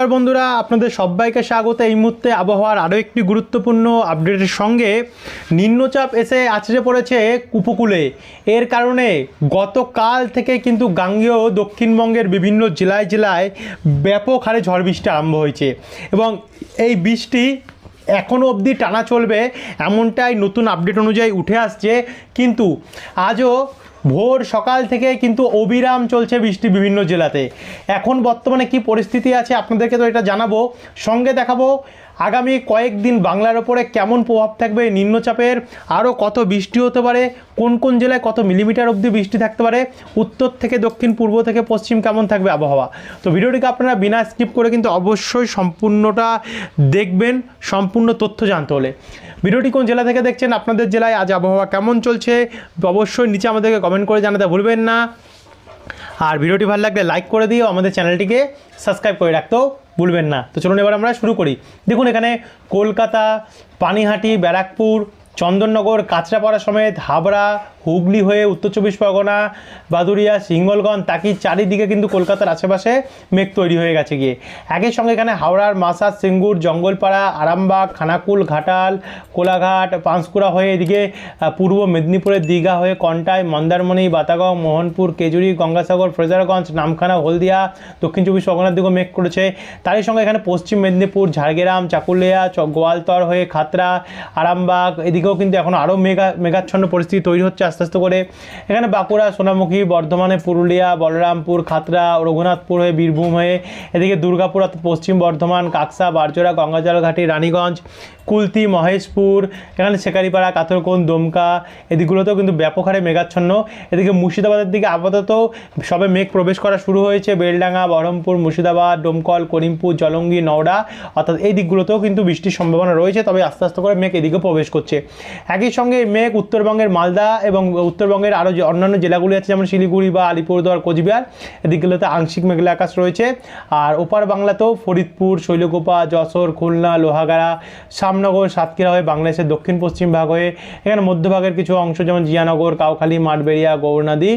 নমস্কার বন্ধুরা, আপনাদের সবাইকে স্বাগত। এই মুহূর্তে আবহাওয়ার আরও একটি গুরুত্বপূর্ণ আপডেটের সঙ্গে নিম্নচাপ এসে আছড়ে পড়েছে উপকূলে। এর কারণে গতকাল থেকে কিন্তু গাঙ্গেয় দক্ষিণবঙ্গের বিভিন্ন জেলায় জেলায় ব্যাপক হারে ঝড় বৃষ্টি আরম্ভ হয়েছে এবং এই বৃষ্টি এখনও অবধি টানা চলবে এমনটাই নতুন আপডেট অনুযায়ী উঠে আসছে। কিন্তু আজও ভোর সকাল থেকে কিন্তু অবিরাম চলছে বৃষ্টি বিভিন্ন জেলাতে। এখন বর্তমানে কি পরিস্থিতি আছে আপনাদেরকে তো এটা জানাব। সঙ্গে দেখাবো আগামী কয়েকদিন বাংলার ওপরে কেমন প্রভাব থাকবে নিম্নচাপের? আরও কত বৃষ্টি হতে পারে? কোন কোন জেলায় কত মিলিমিটার অবধি বৃষ্টি থাকতে পারে? উত্তর থেকে দক্ষিণ, পূর্ব থেকে পশ্চিম কেমন থাকবে আবহাওয়া? তো ভিডিওটিকে আপনারা বিনা স্কিপ করে কিন্তু অবশ্যই সম্পূর্ণটা দেখবেন, সম্পূর্ণ তথ্য জানতে হলে। ভিডিওটি কোন জেলা থেকে দেখছেন, আপনাদের জেলায় আজ আবহাওয়া কেমন চলছে, অবশ্যই নিচে আমাদেরকে কমেন্ট করে জানাতে ভুলবেন না। আর ভিডিওটি ভালো লাগলে লাইক করে দিও, আমাদের চ্যানেলটিকে সাবস্ক্রাইব করে রাখতেও ভুলবেন না। তো চলুন এবার আমরা শুরু করি। দেখুন এখানে কলকাতা, পানিহাটি, ব্যারাকপুর, চন্দননগর, কাঁচরাপাড়া সমেত হাবড়া হুগলি হয়ে উত্তর চব্বিশ পরগনা বাদুরিয়া সিঙ্গলগঞ্জ তাকি চারিদিকে কিন্তু কলকাতার আশেপাশে মেঘ তৈরি হয়ে গেছে গিয়ে। একই সঙ্গে এখানে হাওড়ার মাসাজ, সিঙ্গুর, জঙ্গলপাড়া, আরামবাগ, খানাকুল, ঘাটাল, কোলাঘাট, পাঁশকুড়া হয়ে এদিকে পূর্ব মেদিনীপুরের দীঘা হয়ে কন্টাই, মন্দারমণি বাতাগং মোহনপুর, কেজুরি, গঙ্গাসাগর, ফ্রেজারগঞ্জ, নামখানা, হলদিয়া, দক্ষিণ চব্বিশ পরগনার দিকেও মেঘ করেছে। তারই সঙ্গে এখানে পশ্চিম মেদিনীপুর, ঝাড়গ্রাম, চাকুলিয়া গোয়ালতর হয়ে খাতরা, আরামবাগ, এদিকেও কিন্তু এখন আরও মেঘা মেঘাচ্ছন্ন পরিস্থিতি তৈরি হচ্ছে আস্তে আস্তে করে এখানে বাঁকুড়া, সোনামুখী, বর্ধমানে, পুরুলিয়া, বলরামপুর, খাতড়া, রঘুনাথপুর হয়ে, বীরভূম হয়ে, এদিকে দুর্গাপুর পশ্চিম বর্ধমান, কাকসা বারজোড়া গঙ্গাজলঘাটি, রানীগঞ্জ, কুলতি, মহেশপুর, এখানে শেকারিপাড়া, কাতরকোন, দমকা, এদিকগুলোতেও কিন্তু ব্যাপক হারে মেঘাচ্ছন্ন। এদিকে মুর্শিদাবাদের দিকে আপাতত সবে মেঘ প্রবেশ করা শুরু হয়েছে। বেলডাঙ্গা, বহরমপুর, মুর্শিদাবাদ, ডোমকল, করিমপুর, জলঙ্গি, নওড়া, অর্থাৎ এই দিকগুলোতেও কিন্তু বৃষ্টির সম্ভাবনা রয়েছে, তবে আস্তে আস্তে করে মেঘ এদিকে প্রবেশ করছে। একই সঙ্গে মেঘ উত্তরবঙ্গের মালদা এবং উত্তরবঙ্গের আরও যে অন্যান্য জেলাগুলি আছে, যেমন শিলিগুড়ি বা আলিপুরদুয়ার, কোচবিহার এদিকগুলোতে আংশিক মেঘলা আকাশ রয়েছে। আর ওপার বাংলাতেও ফরিদপুর, শৈলকুপা, যশোর, খুলনা, লোহাগাড়া শ্যামনগর সাতক্ষীরা হয়ে বাংলাদেশের দক্ষিণ পশ্চিম ভাগ হয়ে এখানে মধ্যভাগের কিছু অংশ, যেমন জিয়ানগর, কাউখালী, মাঠবেড়িয়া গৌরনদী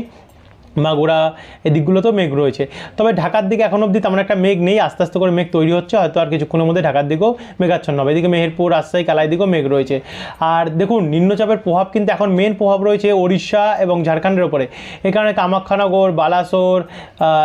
মাগুরা, এদিকগুলোতেও মেঘ রয়েছে। তবে ঢাকার দিকে এখন অবধি তেমন একটা মেঘ নেই, আস্তে আস্তে করে মেঘ তৈরি হচ্ছে, হয়তো আর কিছুক্ষণের মধ্যে ঢাকার দিকেও মেঘাচ্ছন্ন হবে। এদিকে মেহেরপুর, রাজশাহী কালাই দিকেও মেঘ রয়েছে। আর দেখুন, নিম্নচাপের প্রভাব কিন্তু এখন মেন প্রভাব রয়েছে ওড়িশা এবং ঝাড়খণ্ডের ওপরে এই কারণে কামাখ্যানগর, বালাসোর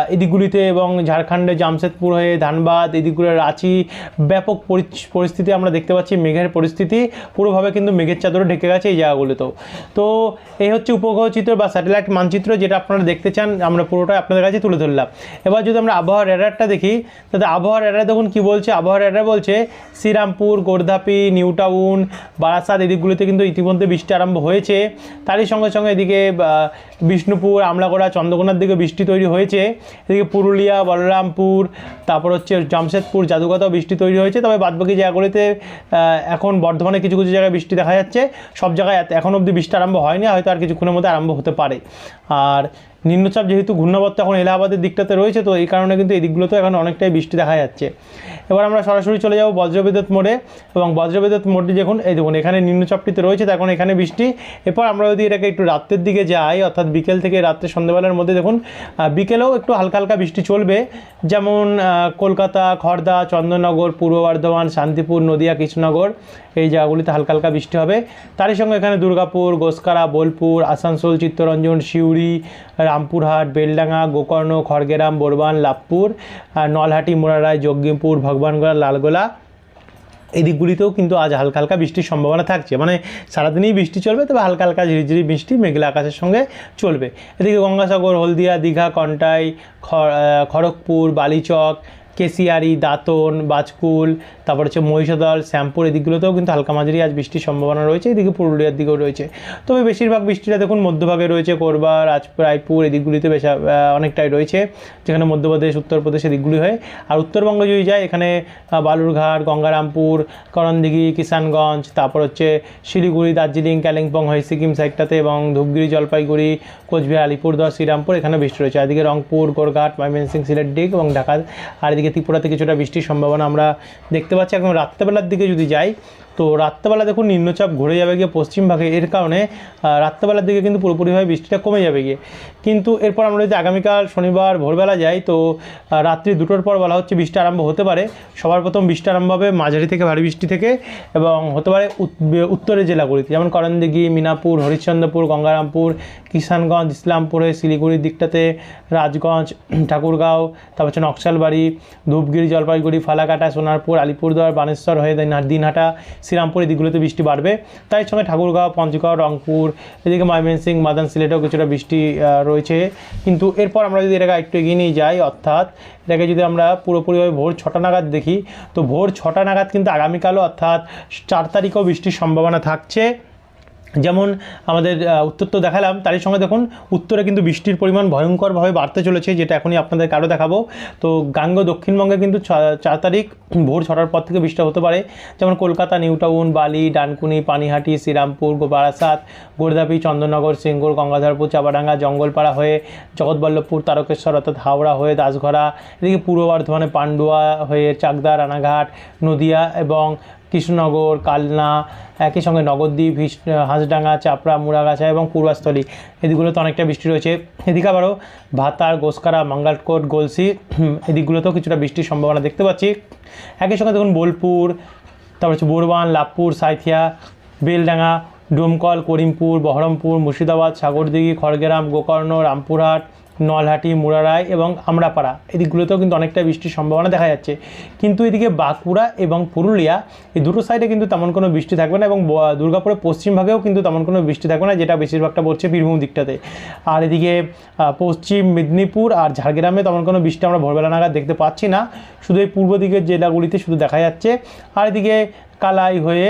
এদিকগুলিতে এবং ঝাড়খণ্ডে জামশেদপুর হয়ে ধানবাদ, এদিকগুলো রাঁচি, ব্যাপক পরি- পরিস্থিতি আমরা দেখতে পাচ্ছি, মেঘের পরিস্থিতি পুরোভাবে কিন্তু মেঘের চাদরে ঢেকে গেছে এই জায়গাগুলোতেও। তো এই হচ্ছে উপগ্রহ চিত্র বা স্যাটেলাইট মানচিত্র, যেটা আপনারা দেখতে চান, আমরা পুরোটাই আপনাদের কাছে তুলে ধরলাম। এবার যদি আমরা আবহাওয়ার র্যাডারটা দেখি, তাহলে আবহাওয়ার র্যাডার দেখুন কি বলছে? আবহাওয়ার অ্যাডার বলছে, শ্রীরামপুর, গোর্ধাপি নিউ টাউন বারাসাত, এদিকগুলিতে কিন্তু ইতিমধ্যে বৃষ্টি আরম্ভ হয়েছে। তারই সঙ্গে সঙ্গে এদিকে বিষ্ণুপুর, আমলাগোড়া, চন্দ্রকোনার দিকে বৃষ্টি তৈরি হয়েছে। এদিকে পুরুলিয়া, বলরামপুর, তারপর হচ্ছে জামশেদপুর জাদুঘাটাও বৃষ্টি তৈরি হয়েছে। তবে বাদবাকি জায়গাগুলিতে এখন বর্ধমানে কিছু কিছু জায়গায় বৃষ্টি দেখা যাচ্ছে। সব জায়গায় এখন অবধি বৃষ্টি আরম্ভ হয়নি হয়তো আর কিছুক্ষণের মধ্যে আরম্ভ হতে পারে। আর নিম্নচাপ যেহেতু ঘূর্ণাবর্ত এখন এলাহাবাদের দিকটাতে রয়েছে, তো এই কারণে কিন্তু এই দিকগুলোতে এখন অনেকটাই বৃষ্টি দেখা যাচ্ছে। এবার আমরা সরাসরি চলে যাব বজ্রবিদ্যুৎ মোড়ে। এবং বজ্রবিদ্যুৎ মোড়টি দেখুন, এই দেখুন, এখানে নিম্নচাপটিতে রয়েছে, তো এখন এখানে বৃষ্টি। এরপর আমরা যদি এটাকে একটু রাত্রের দিকে যাই, অর্থাৎ বিকেল থেকে রাত্রে সন্ধ্যাবেলার মধ্যে দেখুন বিকেলেও একটু হালকা হালকা বৃষ্টি চলবে। যেমন কলকাতা খড়দা চন্দননগর, পূর্ব বর্ধমান, শান্তিপুর, নদিয়া, কৃষ্ণনগর, এই জায়গাগুলিতে হালকা হালকা বৃষ্টি হবে। তারই সঙ্গে এখানে দুর্গাপুর, গোসকারা, বোলপুর, আসানসোল, চিত্তরঞ্জন, সিউড়ি, রামপুরহাট, বেলডাঙ্গা, গোকর্ণ, খড়গেরাম বোরবান লাভপুর নলহাটি মোরারায় যজ্ঞিমপুর ভগবানগোলা লালগোলা এই দিকগুলিতেও কিন্তু আজ হালকা হালকা বৃষ্টির সম্ভাবনা থাকছে। মানে সারাদিনই বৃষ্টি চলবে, তবে হালকা হালকা ঝিরিঝিরি বৃষ্টি মেঘলা আকাশের সঙ্গে চলবে। এদিকে গঙ্গাসাগর, হলদিয়া, দীঘা, কন্টাই খড়গপুর, বালিচক কেশিয়ারি দাঁতন, বাজকুল, তারপর হচ্ছে মহিষাদল, শ্যামপুর এদিকগুলোতেও কিন্তু হালকা মাঝারি আজ বৃষ্টির সম্ভাবনা রয়েছে, এদিকে পুরুলিয়ার দিকেও রয়েছে। তবে বেশিরভাগ বৃষ্টিটা দেখুন মধ্যভাগে রয়েছে, কোরবা রাজপুর রায়পুর এদিকগুলিতে বেশ অনেকটাই রয়েছে, যেখানে মধ্যপ্রদেশ, উত্তরপ্রদেশ এদিকগুলি হয়। আর উত্তরবঙ্গ যদি যায়, এখানে বালুরঘাট, গঙ্গারামপুর, করণদিঘি, কিষানগঞ্জ, তারপর হচ্ছে শিলিগুড়ি, দার্জিলিং, কালিম্পং, হয়ে সিকিম সাইডটাতে এবং ধূপগিরি, জলপাইগুড়ি, কোচবিহার, আলিপুরদুয়ার, শ্রীরামপুর এখানে বৃষ্টি রয়েছে। এদিকে রংপুর গোরঘাট ময়মনসিংহ, সিলেট ডিগ এবং ঢাকা। আর এদিকে ত্রিপুরাতে কিছুটা বৃষ্টির সম্ভাবনা আমরা দেখতে পাচ্ছি। এখন রাত্রেবেলার দিকে যদি যাই তো রাত্রেবেলা দেখুন নিম্নচাপ ঘুরে যাবে গিয়ে পশ্চিম ভাগে। এর কারণে রাত্রেবেলার দিকে কিন্তু পুরোপুরিভাবে বৃষ্টিটা কমে যাবে গিয়ে। কিন্তু এরপর আমরা যদি আগামীকাল শনিবার ভোরবেলা যাই, তো রাত্রি দুটোর পর বলা হচ্ছে বৃষ্টি আরম্ভ হতে পারে। সবার প্রথম বৃষ্টি আরম্ভ হবে মাঝারি থেকে ভারী বৃষ্টি থেকে এবং হতে পারে উত- উত্তরের জেলাগুলিতে। যেমন করণদিঘি, মিনাপুর, হরিশ্চন্দ্রপুর, গঙ্গারামপুর, কিষানগঞ্জ, ইসলামপুরে, শিলিগুড়ির দিকটাতে, রাজগঞ্জ ঠাকুরগাঁও, তারপর হচ্ছে নকশালবাড়ি, ধূপগিরি, জলপাইগুড়ি, ফালাকাটা, সোনারপুর, আলিপুরদুয়ার, বানেশ্বর হয়ে দিন- দিনহাটা শ্রীরামপুর এদিকগুলোতে দিকগুলোতে বৃষ্টি বাড়বে। তাই সঙ্গে ঠাকুরগাঁও পঞ্চগাঁও রংপুর, এদিকে ময়মনসিং মাদান সিলেটেও কিছুটা বৃষ্টি রয়েছে। কিন্তু এরপর আমরা যদি এটাকে একটু এগিয়ে নিয়ে যাই, অর্থাৎ এটাকে যদি আমরা পুরোপুরিভাবে ভোর ছটা নাগাদ দেখি, তো ভোর ছটা নাগাদ কিন্তু আগামীকালও অর্থাৎ চার তারিখেও বৃষ্টির সম্ভাবনা থাকছে। যেমন আমাদের উত্তর তো দেখালাম, তারই সঙ্গে দেখুন, উত্তরে কিন্তু বৃষ্টির পরিমাণ ভয়ঙ্করভাবে বাড়তে চলেছে, যেটা এখনই আপনাদের আরও দেখাবো। তো গাঙ্গ দক্ষিণবঙ্গে কিন্তু চার তারিখ ভোর ছটার পর থেকে বৃষ্টি হতে পারে। যেমন কলকাতা নিউ টাউন বালি, ডানকুনি, পানিহাটি, শ্রীরামপুর বারাসাত গোরদাপি চন্দননগর সিঙ্গুর, গঙ্গাধরপুর চাবাডাঙ্গা জঙ্গলপাড়া হয়ে জগৎবল্লভপুর, তারকেশ্বর, অর্থাৎ হাওড়া হয়ে দাসঘরা, এদিকে পূর্ব বর্ধমানে পান্ডুয়া হয়ে চাকদা, রানাঘাট, নদিয়া এবং কৃষ্ণনগর, কালনা, একই সঙ্গে নগরদ্বীপ হিস- হাঁসডাঙ্গা, চাপড়া, মুড়াগাছা এবং পূর্বাস্থলী। এদিকগুলোতে অনেকটা বৃষ্টি রয়েছে। এদিকে আবারও ভাতার গোসকারা মাঙ্গালকোট, গলসি এদিকগুলোতেও কিছুটা বৃষ্টির সম্ভাবনা দেখতে পাচ্ছি। একই সঙ্গে দেখুন বোলপুর, তারপর হচ্ছে বোরবান লাভপুর সাঁইথিয়া, বেলডাঙ্গা, ডোমকল, করিমপুর, বহরমপুর, মুর্শিদাবাদ, সাগরদিঘি, খড়গ্রাম, গোকর্ণ, রামপুরহাট নলহাটি, মুরারাই এবং আমরাপাড়া। এদিকগুলোতেও কিন্তু অনেকটা বৃষ্টির সম্ভাবনা দেখা যাচ্ছে। কিন্তু এদিকে বাঁকুড়া এবং পুরুলিয়া, এই দুটো সাইডে কিন্তু তেমন কোনো বৃষ্টি থাকবে না এবং দুর্গাপুরের পশ্চিম ভাগেও কিন্তু তেমন কোনো বৃষ্টি থাকবে না, যেটা বেশিরভাগটা পড়ছে বীরভূম দিকটাতে। আর এদিকে পশ্চিম মেদিনীপুর আর ঝাড়গ্রামে তেমন কোনো বৃষ্টি আমরা ভোরবেলা নাগাদ দেখতে পাচ্ছি না। শুধু এই পূর্ব দিকের জেলাগুলিতে শুধু দেখা যাচ্ছে। আর এদিকে কালাই হয়ে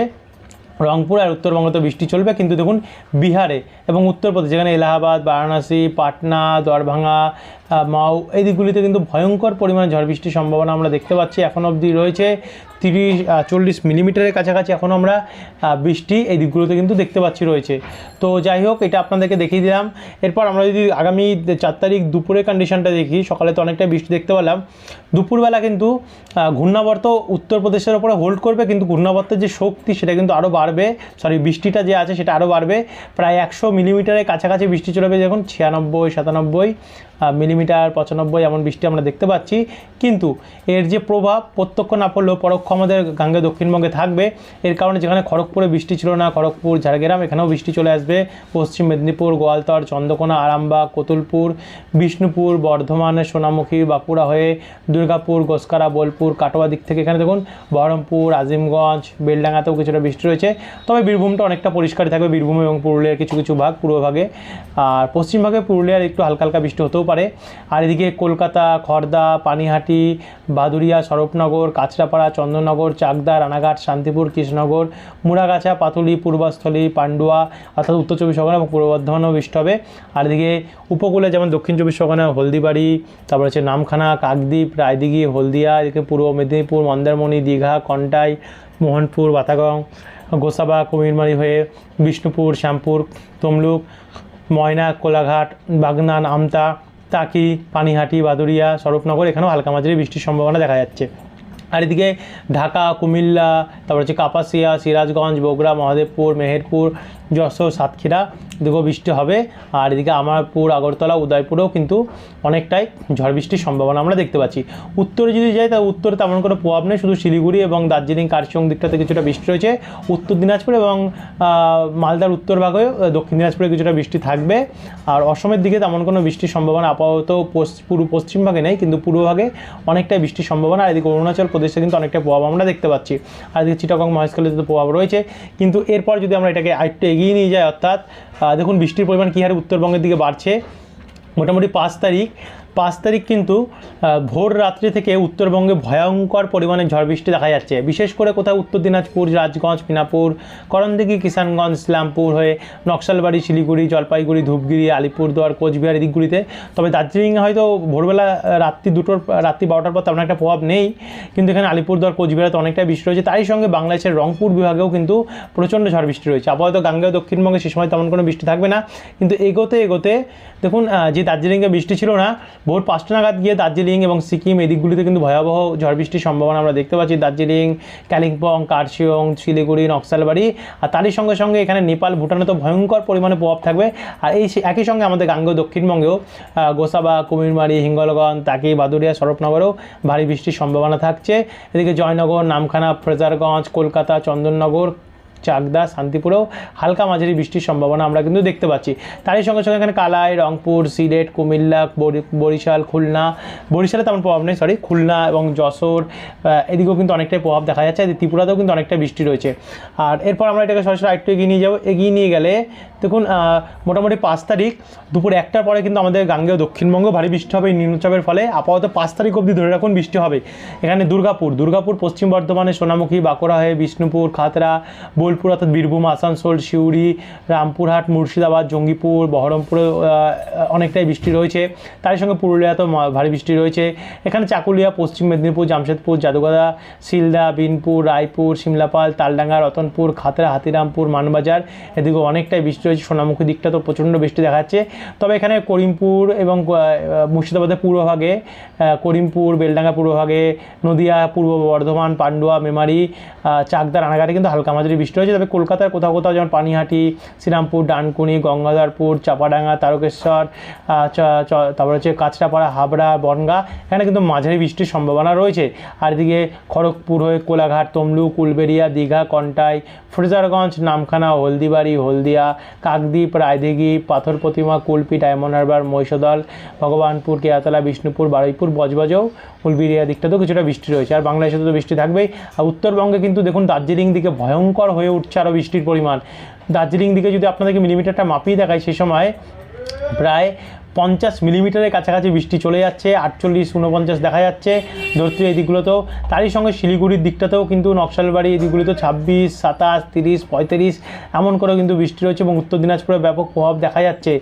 রংপুর আর উত্তরবঙ্গতে বৃষ্টি চলবে, কিন্তু দেখুন বিহারে এবং উত্তরপ্রদেশ যেখানে এলাহাবাদ, বারাণসী, পাটনা, দরভাঙ্গা মাউ মাও, এই দিকগুলিতে কিন্তু ভয়ঙ্কর পরিমাণে ঝড় বৃষ্টির সম্ভাবনা আমরা দেখতে পাচ্ছি। এখন অবধি রয়েছে তিরিশ চল্লিশ মিলিমিটারের কাছাকাছি এখন আমরা বৃষ্টি এই দিকগুলোতে কিন্তু দেখতে পাচ্ছি রয়েছে। তো যাই হোক, এটা আপনাদেরকে দেখিয়ে দিলাম। এরপর আমরা যদি আগামী চার তারিখ দুপুরের কন্ডিশনটা দেখি, সকালে তো অনেকটা বৃষ্টি দেখতে পেলাম। দুপুরবেলা কিন্তু ঘূর্ণাবর্ত উত্তরপ্রদেশের ওপরে হোল্ড করবে, কিন্তু ঘূর্ণাবর্তের যে শক্তি সেটা কিন্তু আরও বাড়বে। সরি বৃষ্টিটা যে আছে সেটা আরও বাড়বে। প্রায় একশো মিলিমিটারের কাছাকাছি বৃষ্টি চলবে যখন ছিয়ানব্বই, সাতানব্বই মিলিমিটার, পঁচানব্বই, এমন বৃষ্টি আমরা দেখতে পাচ্ছি। কিন্তু এর যে প্রভাব প্রত্যক্ষ না পড়লেও পরোক্ষ আমাদের গাঙ্গে দক্ষিণবঙ্গে থাকবে। এর কারণে যেখানে খড়গপুরে বৃষ্টি ছিল না, খড়গপুর, ঝাড়গ্রাম, এখানেও বৃষ্টি চলে আসবে। পশ্চিম মেদিনীপুর, গোয়ালতর, চন্দ্রকোনা, আরামবাগ, কোতুলপুর, বিষ্ণুপুর বর্ধমানের সোনামুখী, বাঁকুড়া হয়ে দুর্গাপুর, গোসকারা, বোলপুর, কাটোয়া দিক থেকে এখানে দেখুন, বহরমপুর, আজিমগঞ্জ, বেলডাঙ্গাতেও কিছুটা বৃষ্টি রয়েছে। তবে বীরভূমটা অনেকটা পরিষ্কারই থাকবে। বীরভূম এবং পুরুলিয়ার কিছু কিছু ভাগ পূর্ব ভাগে। আর পশ্চিম ভাগে পুরুলিয়ার একটু হালকা হালকা বৃষ্টি হতেও পারে। আর এদিকে কলকাতা খড়দা পানিহাটি বাদুরিয়া সরবনগর কাঁচরাপাড়া চন্দননগর, চাকদা, রানাঘাট, শান্তিপুর, কৃষ্ণনগর, মুড়াগাছা, পাতুলি, পূর্বস্থলী, পান্ডুয়া, অর্থাৎ উত্তর চব্বিশ পরগনা এবং পূর্ব বর্ধমানেও বৃষ্টি হবে আর এদিকে উপকূলে যেমন দক্ষিণ চব্বিশ পরগনা, হলদিবাড়ি, তারপর হচ্ছে নামখানা, কাকদ্বীপ, রায়দিঘি, হলদিয়া, এদিকে পূর্ব মেদিনীপুর, মন্দারমণি, দীঘা, কন্টাই, মোহনপুর বাতাগং গোসাবা, কুমিরমারি হয়ে বিষ্ণুপুর, শ্যামপুর, তমলুক, ময়না, কোলাঘাট বাগনান আমতা তাকি পানিহাটি বাদুরিয়া স্বরূপনগর, এখানেও হালকা মাঝারি বৃষ্টির সম্ভাবনা দেখা যাচ্ছে। আর এদিকে ঢাকা কুমিল্লা তারপর হচ্ছে কাপাসিয়া সিরাজগঞ্জ বগুড়া মহাদেবপুর মেহেরপুর যশোর, সাতক্ষীরা এদিকেও বৃষ্টি হবে। আর এদিকে আমারপুর, আগরতলা, উদয়পুরেও কিন্তু অনেকটাই ঝড় বৃষ্টির সম্ভাবনা আমরা দেখতে পাচ্ছি। উত্তরে যদি যাই তা উত্তরে তেমন কোনো প্রভাব নেই, শুধু শিলিগুড়ি এবং দার্জিলিং, কার্শিয়ং দিকটাতে কিছুটা বৃষ্টি রয়েছে। উত্তর দিনাজপুর এবং মালদার উত্তর ভাগে দক্ষিণ দিনাজপুরে কিছুটা বৃষ্টি থাকবে। আর অসমের দিকে তেমন কোনো বৃষ্টির সম্ভাবনা আপাতত পূর্ব পশ্চিম ভাগে নেই, কিন্তু পূর্ব ভাগে অনেকটাই বৃষ্টির সম্ভাবনা। আর এদিকে অরুণাচল প্রদেশে কিন্তু অনেকটা প্রভাব আমরা দেখতে পাচ্ছি। আর এদিকে চিটাগং, মহেশখালীতে প্রভাব রয়েছে। কিন্তু এরপর যদি আমরা এটাকে আরেকটু এগিয়ে নিয়ে যায়, অর্থাৎ দেখুন, বৃষ্টির পরিমাণ কী হারে উত্তরবঙ্গের দিকে বাড়ছে। মোটামুটি পাঁচ তারিখ। পাঁচ তারিখ কিন্তু ভোর রাত্রি থেকে উত্তরবঙ্গে ভয়ঙ্কর পরিমাণে ঝড় বৃষ্টি দেখা যাচ্ছে। বিশেষ করে কোথাও উত্তর দিনাজপুর, রাজগঞ্জ, মিনাপুর, করণদিঘি, কিষানগঞ্জ ইসলামপুর হয়ে নকশালবাড়ি, শিলিগুড়ি, জলপাইগুড়ি, ধূপগিরি, আলিপুরদুয়ার, কোচবিহার দিকগুলিতে। তবে দার্জিলিংয়ে হয়তো ভোরবেলা রাত্রি দুটোর রাত্রি বারোটার পর তেমন একটা প্রভাব নেই। কিন্তু এখানে আলিপুরদুয়ার, কোচবিহারে তো অনেকটাই বৃষ্টি রয়েছে। তারই সঙ্গে বাংলাদেশের রংপুর বিভাগেও কিন্তু প্রচণ্ড ঝড় বৃষ্টি রয়েছে। আপাতত গাঙ্গেয় দক্ষিণবঙ্গে সে সময় তেমন কোনো বৃষ্টি থাকবে না। কিন্তু এগোতে এগোতে, দেখুন যে দার্জিলিংয়ে বৃষ্টি ছিল না ভোর পাঁচটা নাগাদ গিয়ে দার্জিলিং এবং সিকিম এই দিকগুলিতে কিন্তু ভয়াবহ ঝড় বৃষ্টির সম্ভাবনা আমরা দেখতে পাচ্ছি। দার্জিলিং, কালিম্পং, কার্শিয়ং, শিলিগুড়ি, নকশালবাড়ি আর তারই সঙ্গে সঙ্গে এখানে নেপাল, ভুটানে তো ভয়ঙ্কর পরিমাণে প্রভাব থাকবে। আর এই একই সঙ্গে আমাদের গাঙ্গেয় দক্ষিণবঙ্গেও গোসাবা, কুমিরমারি হিঙ্গলগঞ্জ তাকি বাদুরিয়া সরবনগরেও ভারী বৃষ্টির সম্ভাবনা থাকছে। এদিকে জয়নগর, নামখানা, ফ্রেজারগঞ্জ, কলকাতা, চন্দননগর চাকদা, শান্তিপুরেও হালকা মাঝারি বৃষ্টির সম্ভাবনা আমরা কিন্তু দেখতে পাচ্ছি। তারই সঙ্গে সঙ্গে এখানে কালাই, রংপুর, সিলেট, কুমিল্লা, বরি- বরিশাল, খুলনা, বরিশালে তেমন প্রভাব নেই সরি খুলনা এবং যশোর এদিকেও কিন্তু অনেকটাই প্রভাব দেখা যাচ্ছে ত্রিপুরাতেও কিন্তু অনেকটা বৃষ্টি রয়েছে। আর এরপর আমরা এটাকে সরাসরি আরেকটু এগিয়ে নিয়ে যাব, এগিয়ে নিয়ে গেলে দেখুন মোটামুটি পাঁচ তারিখ, দুপুর একটার পরে কিন্তু আমাদের গাঙ্গেয় দক্ষিণবঙ্গ ভারী বৃষ্টি হবে নিম্নচাপের ফলে আপাতত পাঁচ তারিখ অবধি ধরে রাখুন বৃষ্টি হবে। এখানে দুর্গাপুর দুর্গাপুর, পশ্চিম বর্ধমানে সোনামুখী, বাঁকুড়া হয়ে বিষ্ণুপুর, খাতড়া বোলপুর, অর্থাৎ বীরভূম, আসানসোল, সিউড়ি, রামপুরহাট, মুর্শিদাবাদ, জঙ্গিপুর, বহরমপুরে অনেকটাই বৃষ্টি রয়েছে। তার সঙ্গে পুরুলিয়াতেও ভারী বৃষ্টি রয়েছে। এখানে চাকুলিয়া, পশ্চিম মেদিনীপুর, জামশেদপুর জাদুগাদা শিলদা, বিনপুর, রায়পুর, সিমলাপাল, তালডাঙ্গা, রতনপুর খাতড়া হাতিরামপুর, মানবাজার এদিকে অনেকটাই বৃষ্টি রয়েছে। সোনামুখী দিকটা তো প্রচণ্ড বৃষ্টি দেখা যাচ্ছে তবে এখানে করিমপুর এবং মুর্শিদাবাদের পূর্বভাগে করিমপুর, বেলডাঙ্গা পূর্বভাগে, নদিয়া, পূর্ব বর্ধমান, পান্ডুয়া, মেমারি চাকদা, রানাঘাটে কিন্তু হালকা মাঝারি বৃষ্টি রয়েছে তবে কলকাতার কোথাও কোথাও, যেমন পানিহাটি, শ্রীরামপুর, ডানকুনি, গঙ্গাধরপুর, চাপাডাঙ্গা, তারকেশ্বর তারপর হচ্ছে কাঁচরাপাড়া, হাবড়া, বনগা, এখানে কিন্তু মাঝারি বৃষ্টির সম্ভাবনা রয়েছে। আর এদিকে খড়গপুর হয়ে কোলাঘাট, তমলুক, উলবেড়িয়া, দীঘা, কন্টাই, ফ্রেজারগঞ্জ, নামখানা, হলদিবাড়ি, হলদিয়া, কাকদ্বীপ, রায়দিঘি, পাথর প্রতিমা, কুলপি, ডায়মন্ড হারবার, মহিষদল, ভগবানপুর, কেয়াতলা, বিষ্ণুপুর, বারুইপুর, বজবজও, উলবেড়িয়া দিকটাতেও কিছুটা বৃষ্টি রয়েছে। আর বাংলাদেশে তো বৃষ্টি থাকবেই। আর উত্তরবঙ্গে কিন্তু দেখুন দার্জিলিং দিকে ভয়ঙ্কর হয়ে উঠছে আরও বৃষ্টির পরিমাণ। দার্জিলিং দিকে যদি আপনাদেরকে মিলিমিটারটা মাপিয়ে দেখায় সে সময় প্রায় পঞ্চাশ মিলিমিটারের কাছাকাছি বৃষ্টি চলে যাচ্ছে, আটচল্লিশ উনপঞ্চাশ দেখা যাচ্ছে। ধরতে এই দিকগুলোতেও, তারই সঙ্গে শিলিগুড়ির দিকটাতেও কিন্তু নকশালবাড়ি, এই দিকগুলিতেও ছাব্বিশ, সাতাশ, তিরিশ, পঁয়ত্রিশ, এমন করে কিন্তু বৃষ্টি রয়েছে এবং উত্তর দিনাজপুরে ব্যাপক প্রভাব দেখা যাচ্ছে।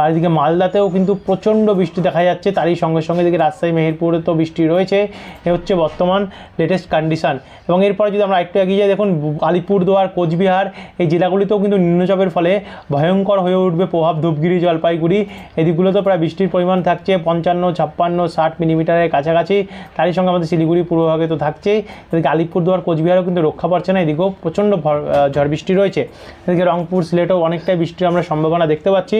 আর এদিকে মালদাতেও কিন্তু প্রচণ্ড বৃষ্টি দেখা যাচ্ছে, তারই সঙ্গে সঙ্গে এদিকে রাজশাহী, মেহেরপুরে তো বৃষ্টি রয়েছে। এ হচ্ছে বর্তমান লেটেস্ট কন্ডিশন এবং এরপরে যদি আমরা একটু এগিয়ে যাই, দেখুন আলিপুরদুয়ার, কোচবিহার, এই জেলাগুলিতেও কিন্তু নিম্নচাপের ফলে ভয়ঙ্কর হয়ে উঠবে প্রভাব ধূপগিরি জলপাইগুড়ি এদিকগুলোতেও প্রায় বৃষ্টির পরিমাণ থাকছে, পঞ্চান্ন, ছাপ্পান্ন, ষাট মিলিমিটারের কাছাকাছি। তারই সঙ্গে আমাদের শিলিগুড়ি পূর্বভাগে তো থাকছেই। এদিকে আলিপুরদুয়ার, কোচবিহারও কিন্তু রক্ষা পাচ্ছে না। এদিকেও প্রচণ্ড ঝড় বৃষ্টি রয়েছে। এদিকে রংপুর, সিলেটেও অনেকটাই বৃষ্টির আমরা সম্ভাবনা দেখতে পাচ্ছি।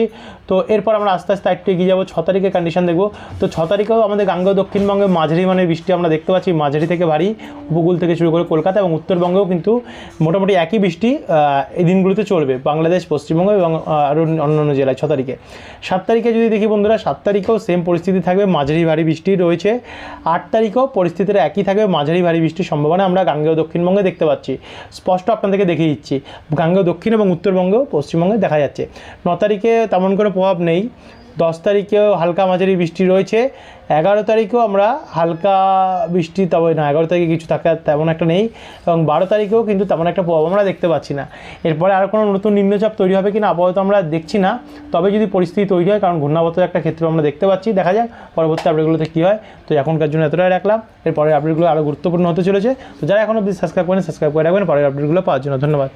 তো এরপর আমরা আস্তে আস্তে একটু এগিয়ে যাব। ছ তারিখের কন্ডিশন দেখব। তো ছ তারিখেও আমাদের গাঙ্গেয় দক্ষিণবঙ্গে মাঝারি মানের বৃষ্টি আমরা দেখতে পাচ্ছি। মাঝারি থেকে ভারী, উপকূল থেকে শুরু করে কলকাতা এবং উত্তরবঙ্গেও কিন্তু মোটামুটি একই বৃষ্টি এই দিনগুলিতে চলবে। বাংলাদেশ, পশ্চিমবঙ্গ এবং আরও অন্যান্য জেলায় ছ তারিখে। সাত তারিখে যদি দেখি বন্ধুরা, সাত তারিখেও সেম পরিস্থিতি থাকবে, মাঝারি ভারী বৃষ্টি রয়েছে। আট তারিখেও পরিস্থিতিটা একই থাকবে, মাঝারি ভারী বৃষ্টির সম্ভাবনা আমরা গাঙ্গেয় দক্ষিণবঙ্গে দেখতে পাচ্ছি। স্পষ্ট আপনাদেরকে দেখিয়ে দিচ্ছি। গাঙ্গেয় দক্ষিণ এবং উত্তরবঙ্গেও পশ্চিমবঙ্গে দেখা যাচ্ছে। ন তারিখে তেমন কোনো প্রভাব নেই। দশ তারিখেও হালকা মাঝারি বৃষ্টি রয়েছে, এগারো তারিখেও আমরা হালকা বৃষ্টি, তবে না, এগারো তারিখে কিছু থাকা তেমন একটা নেই, এবং বারো তারিখেও কিন্তু তেমন একটা প্রভাব আমরা দেখতে পাচ্ছি না। এরপরে আর কোনো নতুন নিম্নচাপ তৈরি হবে কিনা, আপাতত আমরা দেখছি না, তবে যদি পরিস্থিতি তৈরি হয়, কারণ ঘূর্ণাবর্তের একটা ক্ষেত্র আমরা দেখতে পাচ্ছি, দেখা যাক পরবর্তী আপডেটগুলোতে কী হয়, তো এখনকার জন্য এতটাই রাখলাম এরপরে আপডেটগুলো আরও গুরুত্বপূর্ণ হতে চলেছে, তো যারা এখন অবধি সাবস্ক্রাইব করেন সাবস্ক্রাইব করে রাখবেন, পরের আপডেটগুলো পাওয়ার জন্য ধন্যবাদ।